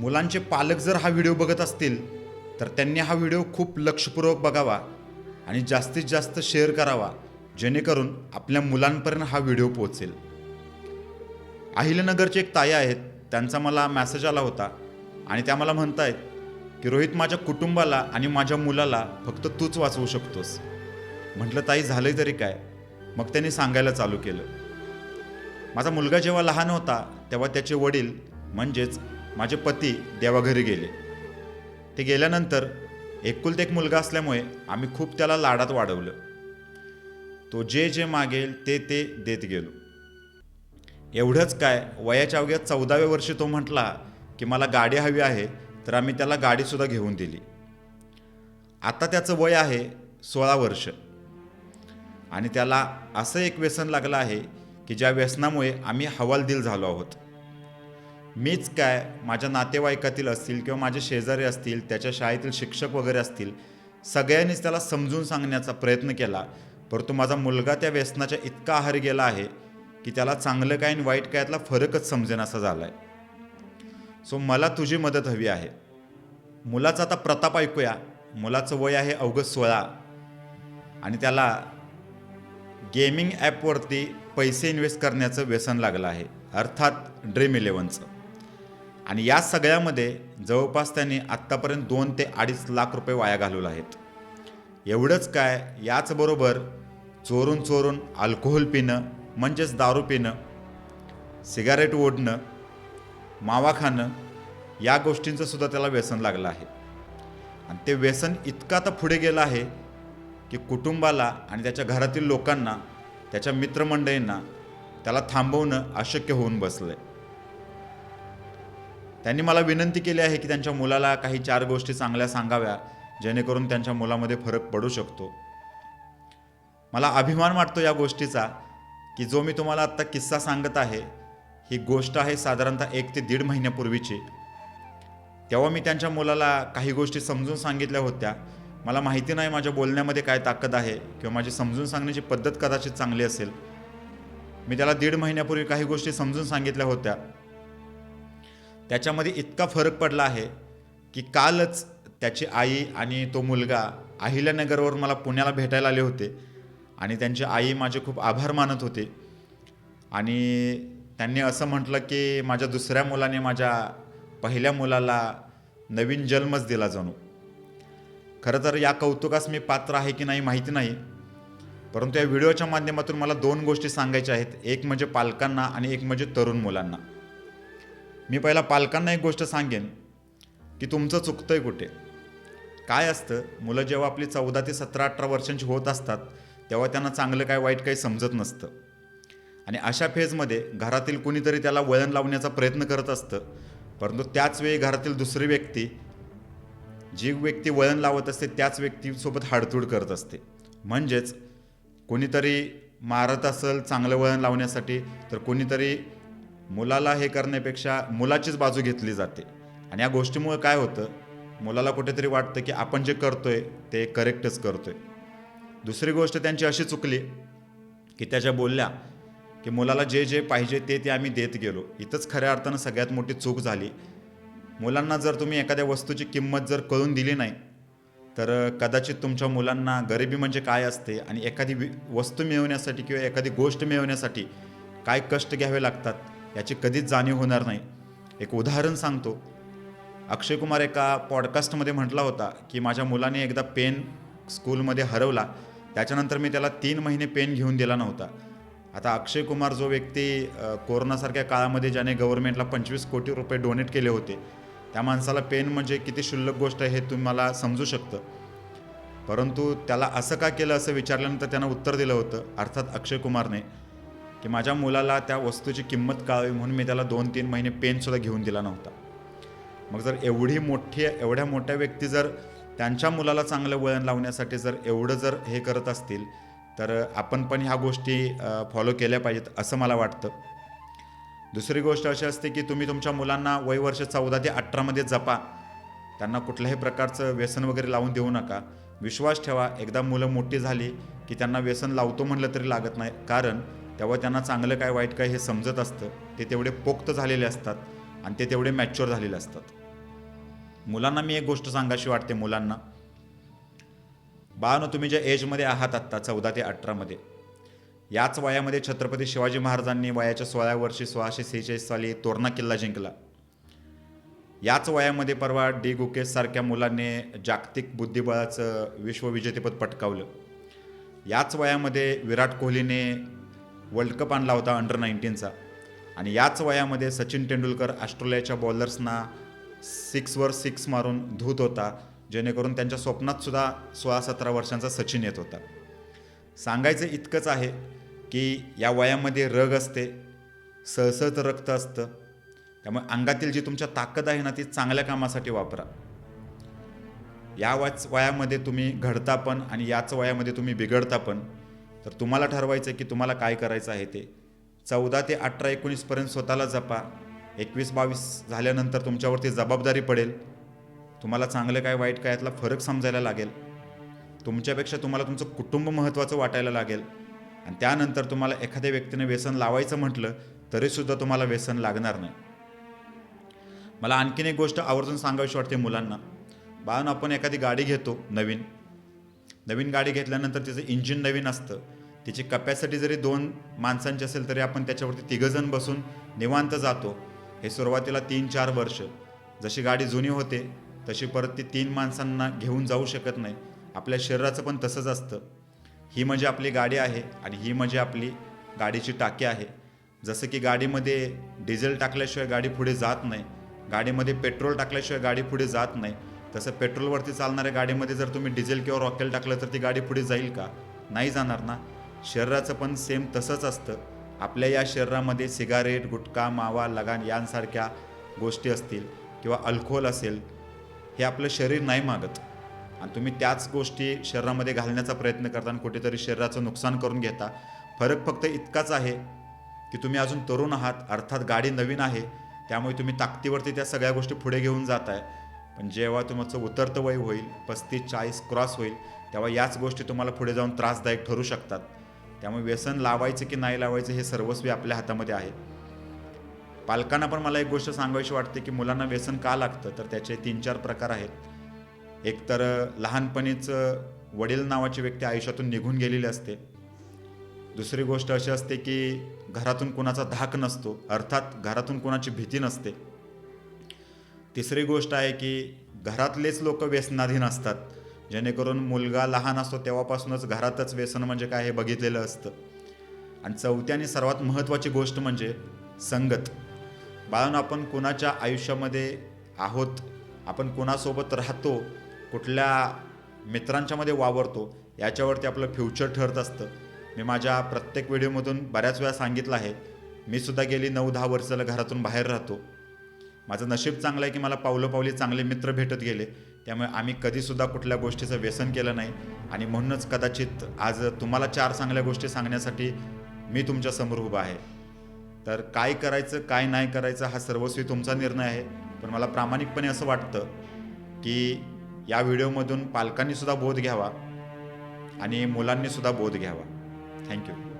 मुलांचे पालक जर हा व्हिडिओ बघत असतील तर त्यांनी हा व्हिडिओ खूप लक्षपूर्वक बघावा आणि जास्तीत जास्त शेअर करावा जेणेकरून आपल्या मुलांपर्यंत हा व्हिडिओ पोहोचेल. अहिलनगरचे एक ताई आहेत त्यांचा मला मॅसेज आला होता आणि त्या मला म्हणतायत की रोहित माझ्या कुटुंबाला आणि माझ्या मुलाला फक्त तूच वाचवू शकतोस. म्हटलं ताई झालंय तरी काय? मग त्यांनी सांगायला चालू केलं. माझा मुलगा जेव्हा लहान होता तेव्हा त्याचे वडील म्हणजेच माझे पती देवाघरी गेले. ते गेल्यानंतर एकुलत एक मुलगा असल्यामुळे आम्ही खूप त्याला लाडात वाढवलं. तो जे जे मागेल ते ते देत गेलो. एवढंच काय वयाच्या अवघ्या चौदाव्या वर्षी तो म्हटला की मला गाडी हवी आहे तर आम्ही त्याला गाडीसुद्धा घेऊन दिली. आता त्याचं वय आहे सोळा वर्ष. आणि त्याला असं एक व्यसन लागलं आहे की ज्या व्यसनामुळे आम्ही हवालदिल झालो आहोत. मीच काय माझ्या नातेवाईकातील असतील किंवा माझे शेजारी असतील त्याच्या शाळेतील शिक्षक वगैरे असतील सगळ्यांनीच त्याला समजून सांगण्याचा प्रयत्न केला. परंतु माझा मुलगा त्या व्यसनाच्या इतका आहार गेला आहे की त्याला चांगलं काय आणि वाईट काय यातला फरकच समजेनासा झाला आहे सो मला तुझी मदत हवी आहे. मुलाचा आता प्रताप ऐकूया. मुलाचं वय आहे अवघं सोळा. आणि त्याला गेमिंग ॲपवरती पैसे इन्व्हेस्ट करण्याचं व्यसन लागलं आहे. अर्थात ड्रीम इलेवनचं आणि या सगळ्यामध्ये जवळपास त्यांनी आत्तापर्यंत दोन ते अडीच लाख रुपये वाया घालवले आहेत. एवढंच काय याचबरोबर चोरून चोरून अल्कोहोल पिणं म्हणजेच दारू पिणं सिगारेट ओढणं मावा खाणं या गोष्टींचं सुद्धा त्याला व्यसन लागलं आहे. आणि ते व्यसन इतका आता पुढे गेलं आहे की कुटुंबाला आणि त्याच्या घरातील लोकांना त्याच्या मित्रमंडळींना त्याला थांबवणं अशक्य होऊन बसलं आहे त्यांनी मला विनंती केली आहे की त्यांच्या मुलाला काही चार गोष्टी चांगल्या सांगाव्या जेणेकरून त्यांच्या मुलामध्ये फरक पडू शकतो. मला अभिमान वाटतो या गोष्टीचा की जो मी तुम्हाला आत्ता किस्सा सांगत आहे ही गोष्ट आहे साधारणतः एक ते दीड महिन्यापूर्वीची. तेव्हा मी त्यांच्या मुलाला काही गोष्टी समजून सांगितल्या होत्या. मला माहिती नाही माझ्या बोलण्यामध्ये काय ताकद आहे किंवा माझी समजून सांगण्याची पद्धत कदाचित चांगली असेल. मी त्याला दीड महिन्यापूर्वी काही गोष्टी समजून सांगितल्या होत्या. त्याच्यामध्ये इतका फरक पडला आहे की कालच त्याची आई आणि तो मुलगा अहिल्यानगरवर मला पुण्याला भेटायला आले होते. आणि त्यांची आई माझे खूप आभार मानत होते. आणि त्यांनी असं म्हटलं की माझ्या दुसऱ्या मुलाने माझ्या पहिल्या मुलाला नवीन जन्मच दिला जाणू. खरं तर या कौतुकास मी पात्र आहे की नाही माहिती नाही. परंतु या व्हिडिओच्या माध्यमातून मला दोन गोष्टी सांगायच्या आहेत. एक म्हणजे पालकांना आणि एक म्हणजे तरुण मुलांना. मी पहिला पालकांना एक गोष्ट सांगेन की तुमचं चुकतं आहे कुठे? काय असतं? मुलं जेव्हा आपली चौदा ते सतरा अठरा वर्षांची होत असतात तेव्हा त्यांना चांगलं काय वाईट काही समजत नसतं. आणि अशा फेजमध्ये घरातील कुणीतरी त्याला वळण लावण्याचा प्रयत्न करत असतं परंतु त्याच वेळी घरातील दुसरी व्यक्ती जी व्यक्ती वळण लावत असते त्याच व्यक्तीसोबत हाडतूड करत असते. म्हणजेच कोणीतरी मारत असेल चांगलं वळण लावण्यासाठी तर कोणीतरी मुलाला हे करण्यापेक्षा मुलाचीच बाजू घेतली जाते. आणि या गोष्टीमुळे काय होतं? मुलाला कुठेतरी वाटतं की आपण जे करतोय ते करेक्टच करतोय. दुसरी गोष्ट त्यांची अशी चुकली की त्याच्या बोलल्या की मुलाला जे जे पाहिजे ते ते आम्ही देत गेलो. इथंच खऱ्या अर्थानं सगळ्यात मोठी चूक झाली. मुलांना जर तुम्ही एखाद्या वस्तूची किंमत जर कळून दिली नाही तर कदाचित तुमच्या मुलांना गरिबी म्हणजे काय असते आणि एखादी वस्तू मिळवण्यासाठी किंवा एखादी गोष्ट मिळवण्यासाठी काय कष्ट घ्यावे लागतात? याची कधीच जाणीव होणार नाही. एक उदाहरण सांगतो. अक्षय कुमार एका पॉडकास्टमध्ये म्हटला होता की माझ्या मुलाने एकदा पेन स्कूलमध्ये हरवला. त्याच्यानंतर मी त्याला तीन महिने पेन घेऊन दिला नव्हता. आता अक्षय कुमार जो व्यक्ती कोरोनासारख्या काळामध्ये ज्याने गव्हर्नमेंटला पंचवीस कोटी रुपये डोनेट केले होते त्या माणसाला पेन म्हणजे किती क्षुल्लक गोष्ट आहे हे तुम्हाला समजू शकतं. परंतु त्याला असं का केलं असं विचारल्यानंतर त्यानं उत्तर दिलं होतं अर्थात अक्षय कुमारने की माझ्या मुलाला त्या वस्तूची किंमत कळावी म्हणून मी त्याला दोन तीन महिने पेनसुद्धा घेऊन दिला नव्हता. मग जर एवढी मोठी एवढ्या मोठ्या व्यक्ती जर त्यांच्या मुलाला चांगलं वळण लावण्यासाठी जर एवढं जर हे करत असतील तर आपण पण ह्या गोष्टी फॉलो केल्या पाहिजेत असं मला वाटतं. दुसरी गोष्ट अशी असते की तुम्ही तुमच्या मुलांना वय वर्ष चौदा ते अठरामध्ये जपा. त्यांना कुठल्याही प्रकारचं व्यसन वगैरे लावून देऊ नका. विश्वास ठेवा एकदा मुलं मोठी झाली की त्यांना व्यसन लावतो म्हणलं तरी लागत नाही. कारण तेव्हा त्यांना चांगलं काय वाईट काय हे समजत असतं. ते तेवढे पोक्त झालेले असतात आणि ते तेवढे मॅच्युअर झालेले असतात. मुलांना मी एक गोष्ट सांगाशी वाटते मुलांना. बाळानं तुम्ही ज्या एजमध्ये आहात आत्ता चौदा ते अठरामध्ये याच वयामध्ये छत्रपती शिवाजी महाराजांनी वयाच्या सोळा वर्षी सोळाशे सेहेचाळीस साली तोरणा किल्ला जिंकला. याच वयामध्ये परवा डी गुकेश सारख्या मुलांनी जागतिक बुद्धिबळाचं विश्वविजेतेपद पटकावलं. याच वयामध्ये विराट कोहलीने वर्ल्ड कप आणला होता अंडर नाईन्टीनचा आणि याच वयामध्ये सचिन तेंडुलकर ऑस्ट्रेलियाच्या बॉलर्सना सिक्सवर सिक्स मारून धूत होता जेणेकरून त्यांच्या स्वप्नातसुद्धा सोळा सतरा वर्षांचा सचिन येत होता. सांगायचं इतकंच आहे की या वयामध्ये रग असते सळसळत रक्त असतं. त्यामुळे अंगातील जी तुमच्या ताकद आहे ना ती चांगल्या कामासाठी वापरा. या वाच वयामध्ये तुम्ही घडता पण आणि याच वयामध्ये तुम्ही बिघडता पण तर तुम्हाला ठरवायचं आहे की तुम्हाला काय करायचं आहे ते. चौदा ते अठरा एकोणीसपर्यंत स्वतःला जपा. एकवीस बावीस झाल्यानंतर तुमच्यावरती जबाबदारी पडेल. तुम्हाला चांगलं काय वाईट काय यातला फरक समजायला लागेल. तुमच्यापेक्षा तुम्हाला तुमचं कुटुंब महत्त्वाचं वाटायला लागेल. आणि त्यानंतर तुम्हाला एखाद्या व्यक्तीने व्यसन लावायचं म्हटलं तरीसुद्धा तुम्हाला व्यसन लागणार नाही. मला आणखीन एक गोष्ट आवर्जून सांगावीशी वाटते मुलांना. बाळून आपण एखादी गाडी घेतो नवीन. नवीन गाडी घेतल्यानंतर तिचं इंजिन नवीन असतं. तिची कपॅसिटी जरी दोन माणसांची असेल तरी आपण त्याच्यावरती तिघंजण बसून निवांत जातो. हे सुरुवातीला तीन चार वर्ष. जशी गाडी जुनी होते तशी परत ती तीन माणसांना घेऊन जाऊ शकत नाही. आपल्या शरीराचं पण तसंच असतं. ही म्हणजे आपली गाडी आहे आणि ही म्हणजे आपली गाडीची टाकी आहे. जसं की गाडीमध्ये डिझेल टाकल्याशिवाय गाडी पुढे जात नाही. गाडीमध्ये पेट्रोल टाकल्याशिवाय गाडी पुढे जात नाही. तसं पेट्रोलवरती चालणाऱ्या गाडीमध्ये जर तुम्ही डिझेल किंवा रॉकेल टाकलं तर ती गाडी पुढे जाईल का? नाही जाणार ना. शरीराचं पण सेम तसंच असतं. आपल्या या शरीरामध्ये सिगारेट गुटखा मावा लगान यांसारख्या गोष्टी असतील किंवा अल्कोहोल असेल हे आपलं शरीर नाही मागत. आणि तुम्ही त्याच गोष्टी शरीरामध्ये घालण्याचा प्रयत्न करता आणि कुठेतरी शरीराचं नुकसान करून घेता. फरक फक्त इतकाच आहे की तुम्ही अजून तरुण आहात अर्थात गाडी नवीन आहे त्यामुळे तुम्ही ताकदीवरती त्या सगळ्या गोष्टी पुढे घेऊन जात आहे पण जेव्हा तुमचं उतरतं वय होईल पस्तीस चाळीस क्रॉस होईल तेव्हा याच गोष्टी तुम्हाला पुढे जाऊन त्रासदायक ठरू शकतात. त्यामुळे व्यसन लावायचं की नाही लावायचं हे सर्वस्वी आपल्या हातामध्ये आहे. पालकांना पण मला एक गोष्ट सांगायची वाटते की मुलांना व्यसन का लागतं? तर त्याचे तीन चार प्रकार आहेत. एक तर लहानपणीच वडील नावाची व्यक्ती आयुष्यातून निघून गेलेली असते. दुसरी गोष्ट अशी असते की घरातून कुणाचा धाक नसतो अर्थात घरातून कुणाची भीती नसते. तिसरी गोष्ट आहे की घरातलेच लोक व्यसनाधीन असतात. जेणेकरून मुलगा लहान असतो तेव्हापासूनच घरातच व्यसन म्हणजे काय हे बघितलेलं असतं. आणि चौथी आणि सर्वात महत्त्वाची गोष्ट म्हणजे संगत. बाळून आपण कुणाच्या आयुष्यामध्ये आहोत आपण कुणासोबत राहतो कुठल्या मित्रांच्यामध्ये वावरतो याच्यावरती आपलं फ्युचर ठरत असतं. मी माझ्या प्रत्येक व्हिडिओमधून बऱ्याच वेळा सांगितलं आहे मी सुद्धा गेली नऊ दहा वर्षाला घरातून बाहेर राहतो. माझं नशीब चांगलं आहे की मला पावलं पावली चांगले मित्र भेटत गेले. त्यामुळे आम्ही कधीसुद्धा कुठल्या गोष्टीचं व्यसन केलं नाही. आणि म्हणूनच कदाचित आज तुम्हाला चार चांगल्या गोष्टी सांगण्यासाठी मी तुमच्यासमोर उभा आहे. तर काय करायचं काय नाही करायचं हा सर्वस्वी तुमचा निर्णय आहे. पण मला प्रामाणिकपणे असं वाटतं की या व्हिडिओमधून पालकांनीसुद्धा बोध घ्यावा आणि मुलांनीसुद्धा बोध घ्यावा. थँक्यू.